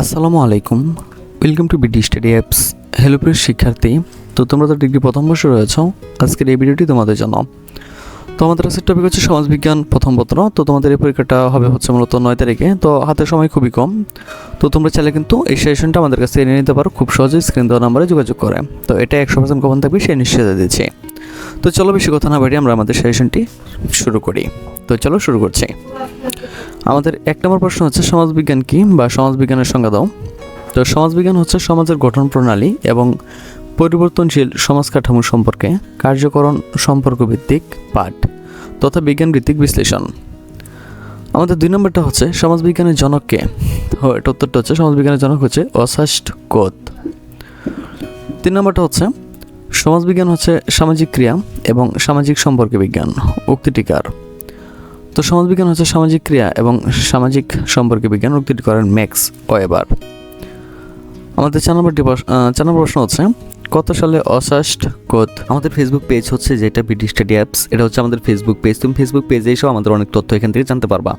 আসসালামু আলাইকুম। Welcome to BD study apps hello প্রিয় শিক্ষার্থী, তো তোমরা তো ডিগ্রি প্রথম বর্ষে রয়েছ, আজকের এই ভিডিওটি তোমাদের জন্য। তো আমাদের আজকের টপিক হচ্ছে সমাজবিজ্ঞান প্রথম পত্র, তো তোমাদের এই পরীক্ষাটা হবে হচ্ছে মূলত নয় তারিখে, তো হাতে সময় খুবই কম। তো তোমরা চাইলে কিন্তু এই সেশনটা আমাদের কাছে এনে নিতে পারো, খুব সহজেই স্ক্রিন দেওয়া নাম্বারে যোগাযোগ করে। তো এটা একশো পার্সেন্ট কমন থাকবে, সেই নিশ্চয়তা দিচ্ছি। তো চলো বেশি কথা না বাড়ি আমরা আমাদের সেশনটি শুরু করি। তো চলো শুরু করছি। আমাদের এক নম্বর প্রশ্ন হচ্ছে, সমাজবিজ্ঞান কি বা সমাজবিজ্ঞানের সংজ্ঞা দাও। তো সমাজবিজ্ঞান হচ্ছে সমাজের গঠন প্রণালী এবং পরিবর্তনশীল সমাজ কাঠামো সম্পর্কে কার্যকরণ সম্পর্ক ভিত্তিক পাঠ তথা বিজ্ঞান ভিত্তিক বিশ্লেষণ। আমাদের দুই নম্বরটা হচ্ছে, সমাজবিজ্ঞানের জনককে এটা উত্তরটা হচ্ছে, সমাজবিজ্ঞানের জনক হচ্ছে অসাষ্ট কোত। তিন নম্বরটা হচ্ছে, সমাজবিজ্ঞান হচ্ছে সামাজিক ক্রিয়া এবং সামাজিক সম্পর্কে বিজ্ঞান। উক্তিটিকার তো সমাজবিজ্ঞান হচ্ছে সামাজিক ক্রিয়া এবং সামাজিক সম্পর্কে বিজ্ঞান উক্তিটি করেন ম্যাক্স ওয়েবার। আমাদের চার নম্বরটি প্রশ- চার নম্বর প্রশ্ন হচ্ছে, কত সালে অসাস্ট কোদ? আমাদের ফেসবুক পেজ হচ্ছে যেটা বিডি স্টাডি অ্যাপস এটা হচ্ছে আমাদের ফেসবুক পেজ তুমি ফেসবুক পেজে এসেও আমাদের অনেক তথ্য এখান থেকে জানতে পারবা।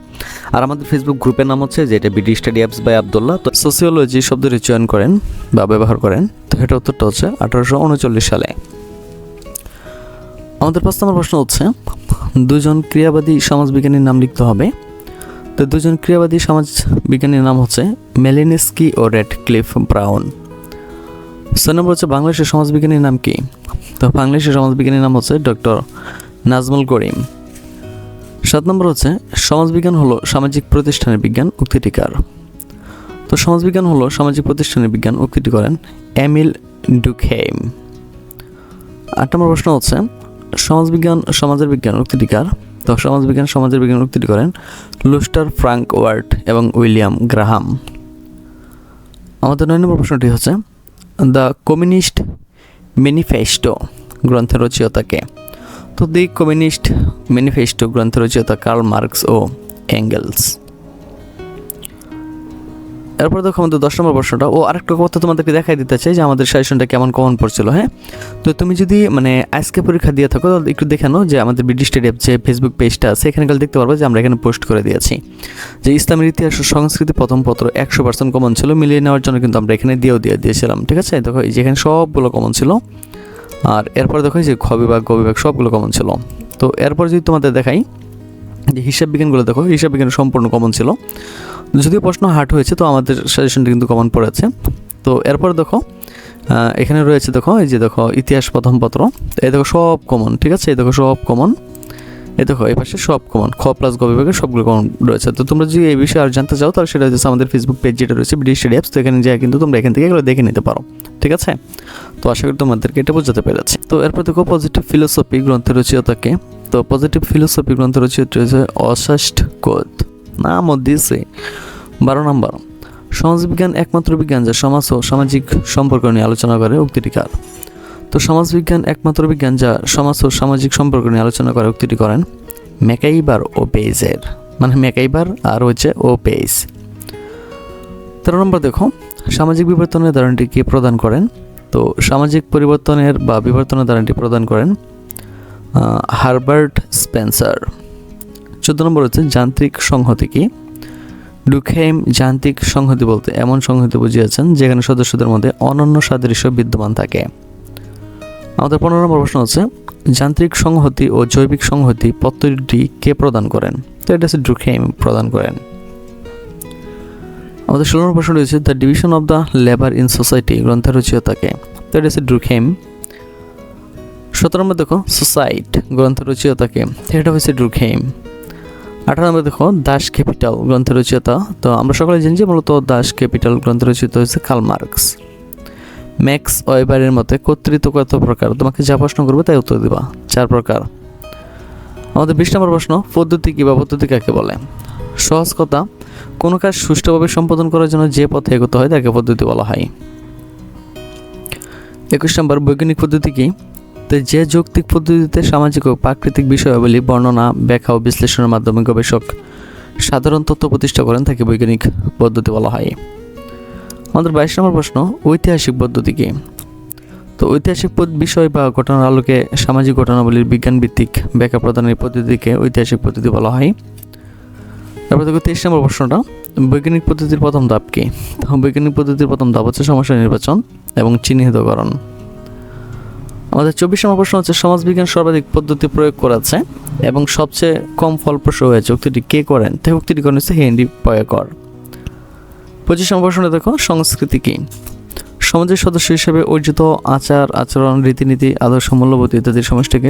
আর আমাদের ফেসবুক গ্রুপের নাম হচ্ছে যেটা BD study apps by Abdullah তো সোসিওলজি শব্দটি চয়ন করেন বা ব্যবহার করেন। তো এটা উত্তরটা হচ্ছে আঠারোশো উনচল্লিশ সালে। আমাদের পাঁচ নম্বর প্রশ্ন হচ্ছে, দুজন ক্রিয়াবাদী সমাজবিজ্ঞানীর নাম লিখতে হবে। তো দুজন ক্রিয়াবাদী সমাজ বিজ্ঞানীর নাম হচ্ছে মেলিনিস্কি ও রেড ক্লিফ ব্রাউন। ছয় নম্বর হচ্ছে বাংলাদেশের সমাজবিজ্ঞানীর নাম কি? তো বাংলাদেশের সমাজবিজ্ঞানীর নাম হচ্ছে ডক্টর নাজমুল করিম। সাত নম্বর হচ্ছে, সমাজবিজ্ঞান হলো সামাজিক প্রতিষ্ঠানের বিজ্ঞান উক্তিটিকার তো সমাজবিজ্ঞান হলো সামাজিক প্রতিষ্ঠানের বিজ্ঞান, উক্তিটি করেন এমিল ডুকহেইম। আট নম্বর প্রশ্ন হচ্ছে সমাজবিজ্ঞান, সমাজের বিজ্ঞান উক্তিটিকার তো সমাজবিজ্ঞান, সমাজের বিজ্ঞান উক্তিটি করেন লুস্টার ফ্রাঙ্ক ওয়ার্ড এবং উইলিয়াম গ্রাহাম। আমাদের নয় নম্বর প্রশ্নটি হচ্ছে, দ্য কমিউনিস্ট ম্যানিফেস্টো গ্রন্থের রচয়িতাকে তো দি কমিউনিস্ট ম্যানিফেস্টো গ্রন্থের রচয়িতা কার্ল মার্কস ও অ্যাঙ্গেলস এরপর দেখো আমাদের দশ নম্বর প্রশ্নটা। ও আরেকটা কথা তোমাদেরকে দেখাই দিতে চাই যে আমাদের সাজেশনটা কেমন কমন পড়ছিল হ্যাঁ? তো তুমি যদি মানে আজকে পরীক্ষা দিয়ে থাকো, তাহলে একটু দেখে নাও যে আমাদের বিডি স্টেডিয়াম যে ফেসবুক পেজটা আছে, এখানে গেলে দেখতে পারবে যে আমরা এখানে পোস্ট করে দিয়েছি। যে ইসলামের ইতিহাস ও সংস্কৃতি প্রথম পত্র একশো পার্সেন্ট কমন ছিল, মিলিয়ে নেওয়ার জন্য কিন্তু আমরা এখানে দিয়েও দিয়ে দিয়েছিলাম, ঠিক আছে? দেখো, এই যে এখানে সবগুলো কমন ছিল। আর এরপর দেখো যে খ বিভাগ, গ বিভাগ সবগুলো কমন ছিল। তো এরপর যদি তোমাদের দেখাই, যে হিসাব বিজ্ঞানগুলো দেখো, হিসাব বিজ্ঞান সম্পূর্ণ কমন ছিল। যদিও প্রশ্ন হার্ড হয়েছে, তো আমাদের সাজেশনটা কিন্তু কমন পড়েছে। তো এরপর দেখো এখানে রয়েছে দেখো, এই যে দেখো, ইতিহাস প্রথম পত্র। এই দেখো সব কমন ঠিক আছে? এই দেখো সব কমন এই দেখো, এই পাশে সব কমন খ প্লাস গ বিভাগের সবগুলো কমন রয়েছে। তো তোমরা যদি এই বিষয়ে আর জানতে চাও, তাহলে সেটা হচ্ছে আমাদের ফেসবুক পেজ যেটা রয়েছে বিডি স্টাডি অ্যাপস তো এখানে যায় কিন্তু তোমরা এখান থেকে এগুলো দেখে নিতে পারো, ঠিক আছে? তো আশা করি তোমাদেরকে এটা বোঝাতে পেরেছি। তো এরপর দেখো পজিটিভ ফিলোসফি গ্রন্থের রচয়িতাকে তো পজিটিভ ফিলোসফি গ্রন্থের রচয়িতা রয়েছে অসাষ্ট কোদ। নামও দিয়েছে। বারো নম্বর, সমাজবিজ্ঞান একমাত্র বিজ্ঞান যা সমাজ ও সামাজিক সম্পর্ক নিয়ে আলোচনা করে উক্তিটিকার তো সমাজবিজ্ঞান একমাত্র বিজ্ঞান যা সমাজ ও সামাজিক সম্পর্ক নিয়ে আলোচনা করে, উক্তিটি করেন মেকাইবার ও পেইজের। মানে মেকাইবার আর হচ্ছে ও পেইজ। তেরো নম্বর দেখো, সামাজিক বিবর্তনের ধারণাটি কে প্রদান করেন? তো সামাজিক পরিবর্তনের বা বিবর্তনের ধারণাটি প্রদান করেন হারবার্ট স্পেন্সার। চোদ্দ নম্বর হচ্ছে যান্ত্রিক সংহতি কি? ডুখেইম যান্ত্রিক সংহতি বলতে এমন সংহতি বুঝিয়েছেন যেখানে সদস্যদের মধ্যে অনন্য সাদৃশ্য বিদ্যমান থাকে। আমাদের পনেরো নম্বর প্রশ্ন হচ্ছে, যান্ত্রিক সংহতি ও জৈবিক সংহতি পদ্ধতিটি কে প্রদান করেন? তো এটা হচ্ছে ডুখেইম প্রদান করেন। আমাদের ষোলো নম্বর প্রশ্ন রয়েছে, the division of the labour in society গ্রন্থের রচয়িতাকে। তো এটা হচ্ছে ড্রুখেম সতেরো নম্বর দেখো, সোসাইট গ্রন্থের রচয়িতাকে। এটা হচ্ছে ড্রুখেম আঠারো নম্বর দেখো, দাস ক্যাপিটাল গ্রন্থের রচয়িতা তো আমরা সকলে জানি যে মূলত দাস ক্যাপিটাল গ্রন্থ রচয়িতা হচ্ছে কার্ল মার্কস। ম্যাক্স ওয়েবারের মতে, কর্তৃত্ব কত প্রকার, তোমাকে যা প্রশ্ন করবে তাই উত্তর দিবা। চার প্রকার। আমাদের বিশ নম্বর প্রশ্ন, পদ্ধতি কি বা পদ্ধতি কাকে বলে? সহজ কথা, কোনো কাজ সুষ্ঠুভাবে সম্পাদন করার জন্য যে পথে এগোতে হয় তাকে পদ্ধতি বলা হয়। একুশ নম্বর, বৈজ্ঞানিক পদ্ধতি কি? তো যে যৌক্তিক পদ্ধতিতে সামাজিক ও প্রাকৃতিক বিষয়াবলী, বর্ণনা, ব্যাখ্যা ও বিশ্লেষণের মাধ্যমে গবেষক সাধারণ তথ্য প্রতিষ্ঠা করেন, তাকে বৈজ্ঞানিক পদ্ধতি বলা হয়। আমাদের বাইশ নম্বর প্রশ্ন, ঐতিহাসিক পদ্ধতি কি? তো ঐতিহাসিক বিষয় বা ঘটনার আলোকে সামাজিক ঘটনাবলীর বিজ্ঞান ভিত্তিক ব্যাখ্যা প্রদানের পদ্ধতিকে ঐতিহাসিক পদ্ধতি বলা হয়। তারপর দেখো তেইশ নম্বর প্রশ্নটা, বৈজ্ঞানিক পদ্ধতির প্রথম ধাপ কি? বৈজ্ঞানিক পদ্ধতির প্রথম ধাপ হচ্ছে সমস্যা নির্বাচন এবং চিহ্নিতকরণ। আমাদের চব্বিশ নম্বর প্রশ্ন হচ্ছে, সমাজবিজ্ঞান সর্বাধিক পদ্ধতি প্রয়োগ করেছে এবং সবচেয়ে কম ফলপ্রসূ হয়েছে উক্তিটি কে করেন? তাই উক্তিটি করেন হচ্ছে, হেনরি পয়াকর। পঁচিশ নম্বর প্রশ্নে দেখো, সংস্কৃতি কি? সমাজের সদস্য হিসেবে অর্জিত আচার, আচরণ, রীতিনীতি, আদর্শ, মূল্যবোধ ইত্যাদির সমষ্টিকে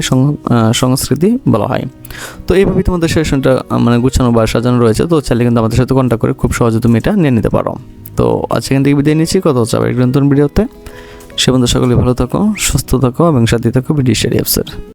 সংস্কৃতি বলা হয়। তো এইভাবে তোমাদের সেশনটা মানে গুছানো বা সাজানো রয়েছে, তো চাইলে কিন্তু আমাদের সাথে কন্ট্যাক্ট করে খুব সহজে তুমি এটা নিয়ে নিতে পারো। তো আজকে এখান থেকে বিদায় নিচ্ছি, কথা হচ্ছে আবার নতুন ভিডিওতে। সে বন্ধু সকলে ভালো থাকো সুস্থ থাকো এবং সাথে থাকো বিডি স্টাডি অ্যাপসের